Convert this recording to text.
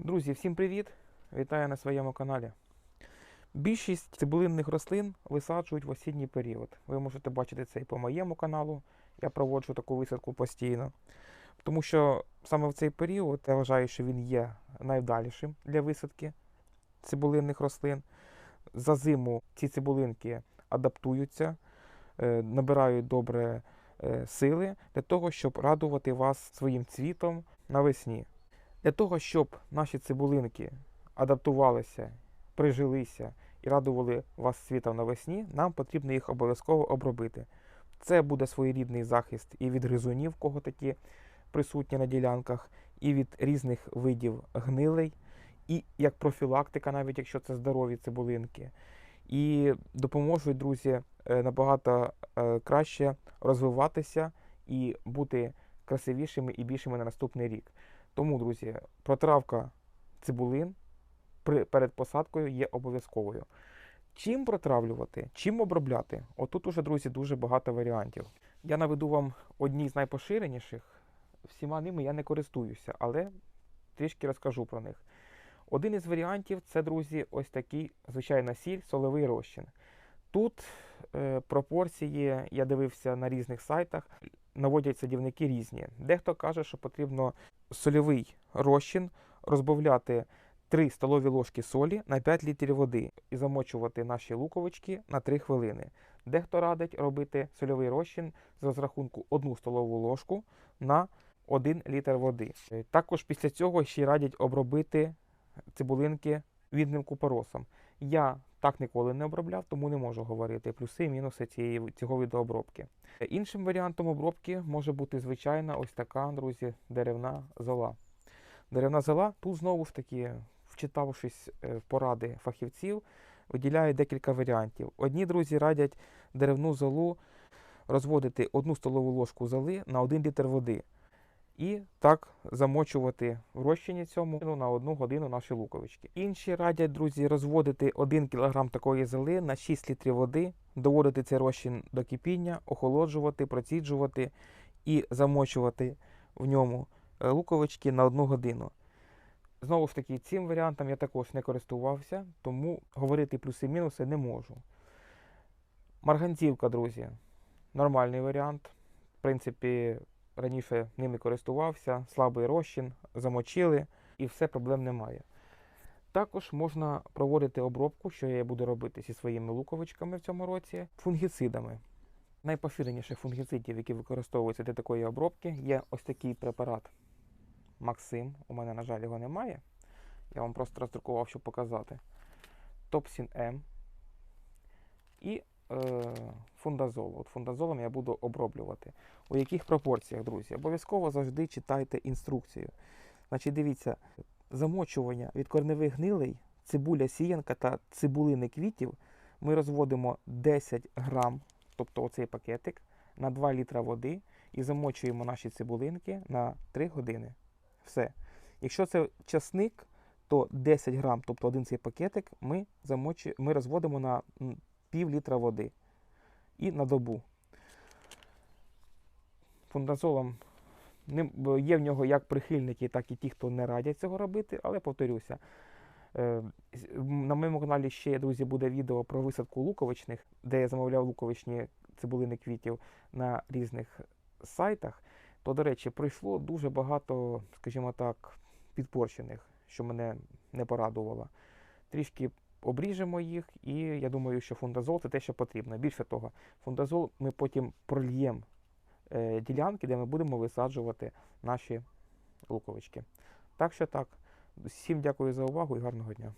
Друзі, всім привіт! Вітаю на своєму каналі. Більшість цибулинних рослин висаджують в осінній період. Ви можете бачити це і по моєму каналу. Я проводжу таку висадку постійно. Тому що саме в цей період я вважаю, що він є найвдалішим для висадки цибулинних рослин. За зиму ці цибулинки адаптуються, е, набирають добре е, сили для того, щоб радувати вас своїм цвітом навесні. Для того, щоб наші цибулинки адаптувалися, прижилися і радували вас світом навесні, нам потрібно їх обов'язково обробити. Це буде своєрідний захист і від гризунів, кого такі присутні на ділянках, і від різних видів гнилей, і як профілактика, навіть якщо це здорові цибулинки. І допоможуть, друзі, е, набагато е, краще розвиватися і бути красивішими і більшими на наступний рік. Тому, друзі, протравка цибулин перед посадкою є обов'язковою. Чим протравлювати, чим обробляти? Отут уже, друзі, дуже багато варіантів. Я наведу вам одні з найпоширеніших. Всіма ними я не користуюся, але трішки розкажу про них. Один із варіантів це, друзі, ось такий звичайна сіль, соловий розчин. Тут е, пропорції, я дивився на різних сайтах, наводять садівники різні. Дехто каже, що потрібно сольовий розчин розбавляти 3 столові ложки солі на 5 літрів води і замочувати наші луковички на 3 хвилини. Дехто радить робити сольовий розчин з розрахунку 1 столову ложку на 1 літр води. Е, Також після цього ще радять обробити цибулинки відним купоросом. Я так ніколи не обробляв, тому не можу говорити плюси і мінуси цієї, цього виду обробки. Іншим варіантом обробки може бути звичайна ось така, друзі, деревна зола. Деревна зола, тут знову ж таки, вчитавшись е, в поради фахівців, виділяють декілька варіантів. Одні друзі радять деревну золу розводити одну столову ложку золи на 1 літр води. І так замочувати в розчині цьому на одну годину наші луковички. Інші радять, друзі, розводити 1 кг такої золи на 6 літрів води, доводити цей розчин до кипіння, охолоджувати, проціджувати і замочувати в ньому е, луковички на одну годину. Знову ж таки, цим варіантом я також не користувався, тому говорити плюси-мінуси не можу. Марганцівка, друзі, нормальний варіант. В принципі, раніше ними користувався, слабий розчин, замочили і все проблем немає. Також можна проводити обробку, що я буду робити зі своїми луковичками в цьому році, фунгіцидами. Найпоширеніших фунгіцидів, які використовуються для такої обробки, є ось такий препарат Максим. У мене, на жаль, його немає. Я вам просто роздрукував, щоб показати. Топсін М і фундазол. От фундазолом я буду оброблювати. У яких пропорціях, друзі? Обов'язково завжди читайте інструкцію. Значить, дивіться, замочування від корневих гнилей, цибуля сіянка та цибулини квітів ми розводимо 10 грам, тобто оцей пакетик, на 2 літра води і замочуємо наші цибулинки на 3 години. Все. Якщо це часник, то 10 грам, тобто один цей пакетик, ми, замочу, ми розводимо на пів літра води і на добу. Фундазолом є в нього як прихильники, так і ті, хто не радять цього робити, але повторюся. е, На моєму каналі ще, друзі, буде відео про висадку луковичних, де я замовляв луковичні цибулини квітів на різних сайтах. То, до речі, прийшло дуже багато, скажімо так, підпорчених, що мене не порадувало. Трішки обріжемо їх, і я думаю, що фундазол це те, що потрібно. Більше того, фундазол ми потім прольємо е, ділянки, де ми будемо висаджувати наші луковички. Так що так. Всім дякую за увагу і гарного дня.